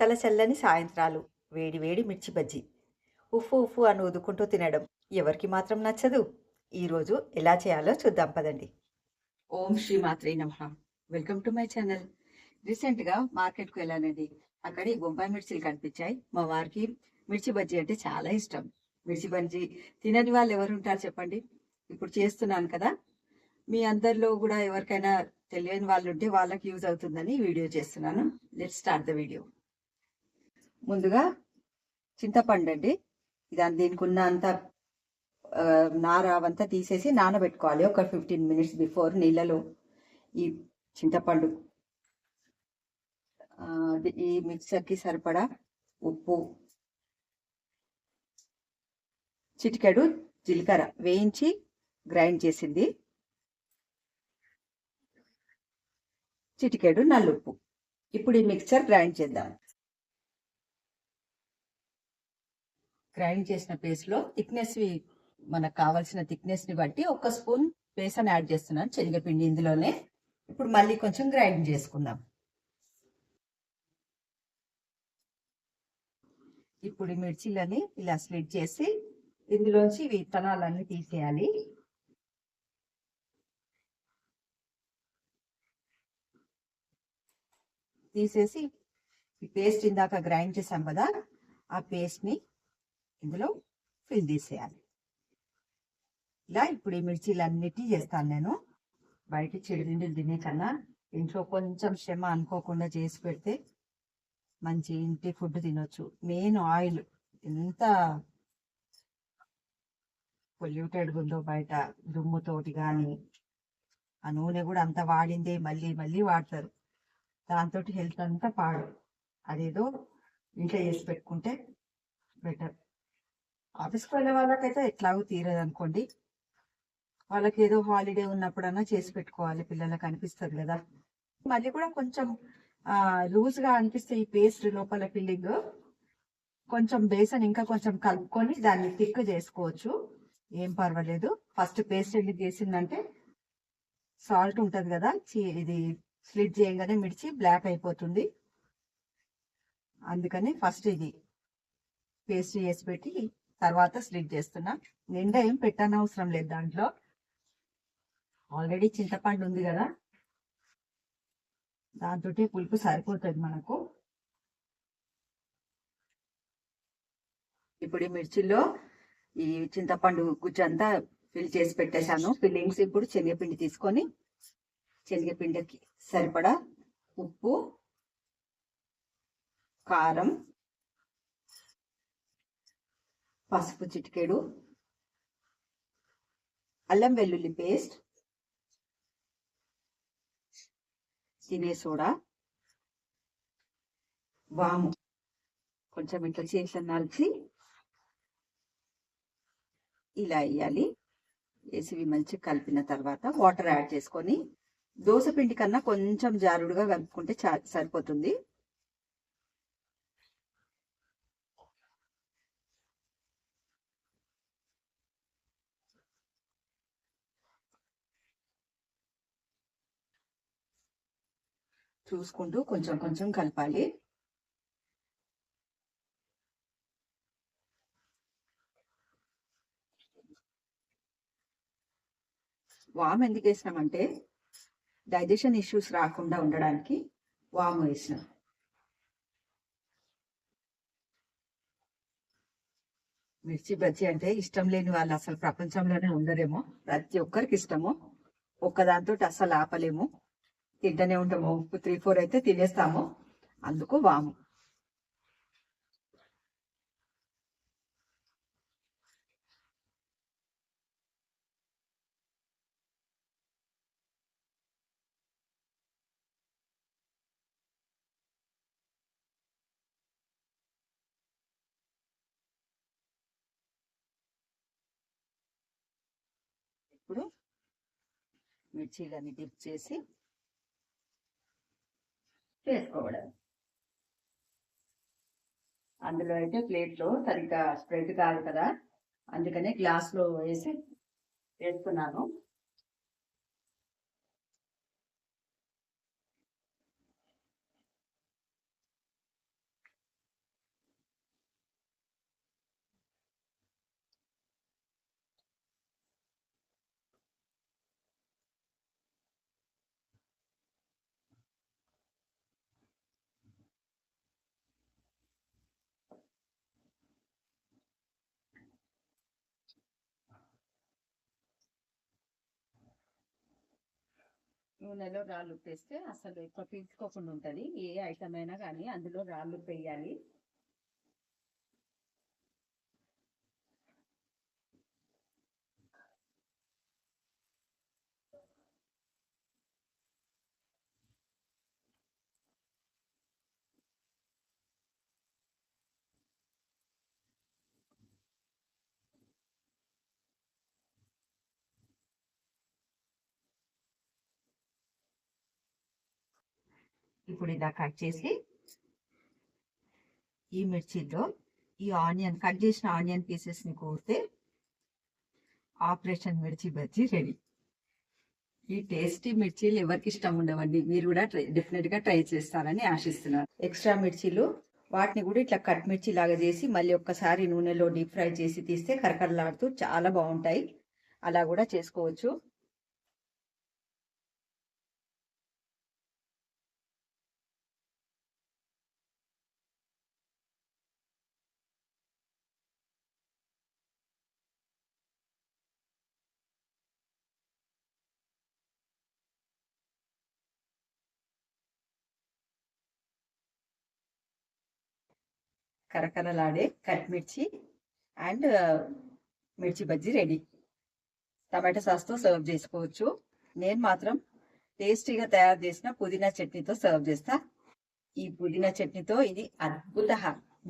చల్లచల్లని సాయంత్రాలు. వేడి వేడి మిర్చి బజ్జీ. ఉఫ్ఫు ఉఫ్ఫు అని ఊదుకుంటూ తినడం ఎవరికి మాత్రం నచ్చదు. ఈరోజు ఎలా చేయాలో చూద్దాం పదండి. ఓం శ్రీ మాత్రే నమ. Welcome to my channel. రీసెంట్గా మార్కెట్కు వెళ్ళానండి. అక్కడ ఈ బొంబాయి మిర్చిలు కనిపించాయి. మా వారికి మిర్చి బజ్జీ అంటే చాలా ఇష్టం. మిర్చి బజ్జీ తినని వాళ్ళు ఎవరు ఉంటారు చెప్పండి? ఇప్పుడు చేస్తున్నాను కదా. మీ అందరిలో కూడా ఎవరికైనా తెలియని వాళ్ళు ఉంటే వాళ్ళకి యూజ్ అవుతుందని వీడియో చేస్తున్నాను. Let start the video. ముందుగా చింతపండు అండి దాని దీనికి ఉన్న అంత నారావంతా నార అవంతా తీసేసి నానబెట్టుకోవాలి. ఒక ఫిఫ్టీన్ మినిట్స్ బిఫోర్ నీళ్ళలో ఈ చింతపండు. ఈ మిక్సర్కి సరిపడా ఉప్పు చిటికెడు జీలకర్ర వేయించి గ్రైండ్ చేసింది. చిటికెడు నల్లుప్పు. ఇప్పుడు ఈ మిక్చర్ గ్రైండ్ చేద్దాం. గ్రైండ్ చేసిన పేస్ట్లో థిక్నెస్ మనకు కావాల్సిన థిక్నెస్ని బట్టి ఒక స్పూన్ బేసన్ యాడ్ చేస్తున్నాను శనగపిండి ఇందులోనే. ఇప్పుడు మళ్ళీ కొంచెం గ్రైండ్ చేసుకుందాం. ఇప్పుడు మిర్చిలని ఇలా స్లిట్ చేసి ఇందులోంచి విత్తనాలన్నీ తీసేయాలి. తీసేసి ఈ పేస్ట్ ఇందాక గ్రైండ్ చేసాం కదా ఆ పేస్ట్ని ఇందులో ఫిల్ తీసేయాలి ఇలా ఇప్పుడు ఈ మిర్చీలన్నిటి చేస్తాను నేను. బయట చెడుదిండులు తినే కన్నా ఇంట్లో కొంచెం శ్రమ అనుకోకుండా చేసి పెడితే మంచి ఇంటి ఫుడ్ తినొచ్చు. మెయిన్ ఆయిల్ ఎంత పొల్యూటెడ్ ఉందో బయట దుమ్ముతోటి కానీ ఆ నూనె కూడా అంత వాడిందే మళ్ళీ మళ్ళీ వాడతారు. దాంతో హెల్త్ అంతా పాడు. అదేదో ఇంట్లో చేసి పెట్టుకుంటే బెటర్. ఆఫీస్కి వెళ్ళే వాళ్ళకైతే ఎట్లాగో తీరదు అనుకోండి వాళ్ళకి ఏదో హాలిడే ఉన్నప్పుడన్నా చేసి పెట్టుకోవాలి పిల్లలకు అనిపిస్తుంది కదా. మళ్ళీ కూడా కొంచెం లూజ్గా అనిపిస్తే ఈ పేస్ట్ లోపల ఫిల్లింగ్ కొంచెం బేసన్ ఇంకా కొంచెం కలుపుకొని దాన్ని థిక్ చేసుకోవచ్చు. ఏం పర్వాలేదు. ఫస్ట్ పేస్ట్ ఎందుకు చేసిందంటే సాల్ట్ ఉంటుంది కదా చి- ఇది స్లిట్ చేయగానే మిర్చి బ్లాక్ అయిపోతుంది. అందుకని ఫస్ట్ ఇది పేస్ట్ చేసి పెట్టి తర్వాత స్లిట్ చేస్తున్నా. నిండా ఏం పెట్టనవసరం లేదు దాంట్లో. ఆల్రెడీ చింతపండు ఉంది కదా. దాంతో పులుపు సరిపోతుంది మనకు. ఇప్పుడు ఈ మిర్చిలో ఈ చింతపండు గుజ్జంతా ఫిల్ చేసి పెట్టేశాను. ఫిల్లింగ్స్ ఇప్పుడు శనగపిండి తీసుకొని శనగపిండికి సరిపడా ఉప్పు కారం పసుపు చిటికెడు అల్లం వెల్లుల్లి పేస్ట్ తినే సోడా వాము. కొంచెం ఇట్లా చేసిన నలిచి ఇలా వేయాలి. వేసి మంచి మంచిగా కలిపిన తర్వాత వాటర్ యాడ్ చేసుకొని దోశ పిండి కన్నా కొంచెం జారుడుగా కలుపుకుంటే చా- సరిపోతుంది. చూసుకుంటూ కొంచెం కొంచెం కలపాలి. వామ్ ఎందుకు వేసినామంటే డైజెషన్ ఇష్యూస్ రాకుండా ఉండడానికి వాము వేసినాం. మిర్చి బజ్జీ అంటే ఇష్టం లేని వాళ్ళు అసలు ప్రపంచంలోనే ఉండరేమో. ప్రతి ఒక్కరికి ఇష్టము. ఒక్కదాంతో అసలు ఆపలేము. తింటూనే ఉంటాము. త్రీ ఫోర్ అయితే తినేస్తాము. అందుకు వాము. ఇప్పుడు మిర్చీలని డిప్ చేసి వేసుకోవడం. అందులో అయితే ప్లేట్లో సరిగ్గా స్ప్రెడ్ కాదు కదా. అందుకనే గ్లాస్లో వేసి వేస్తున్నాను. నూనెలో రాళ్ళు ఉప్పేస్తే అసలు ఎక్కువ పీల్చుకోకుండా ఉంటుంది. ఏ ఐటమ్ అయినా కానీ అందులో రాళ్ళు పెయ్యాలి ఇప్పుడు ఇలా కట్ చేసి ఈ మిర్చిలో ఈ ఆనియన్ కట్ చేసిన ఆనియన్ పీసెస్ని కోరితే ఆపరేషన్ మిర్చి బజ్జీ రెడీ. ఈ టేస్టీ మిర్చీలు ఎవరికి ఇష్టం ఉండవండి మీరు కూడా ట్రై ట్రై చేస్తారని ఆశిస్తున్నాను. ఎక్స్ట్రా మిర్చీలు వాటిని కూడా ఇట్లా కట్ మిర్చి లాగా చేసి మళ్ళీ ఒక్కసారి నూనెలో డీప్ ఫ్రై చేసి తీస్తే కరకరలాడుతూ చాలా బాగుంటాయి. అలా కూడా చేసుకోవచ్చు. కరకరలాడే cut mirchi and mirchi bajji ready. Tomato సాస్తో serve చేసుకోవచ్చు. నేను మాత్రం టేస్టీగా తయారు చేసిన పుదీనా చట్నీతో సర్వ్ చేస్తా. ఈ పుదీనా చట్నీతో ఇది అద్భుత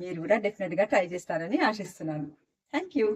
మీరు కూడా డెఫినెట్గా ట్రై చేస్తారని ఆశిస్తున్నాను. Thank you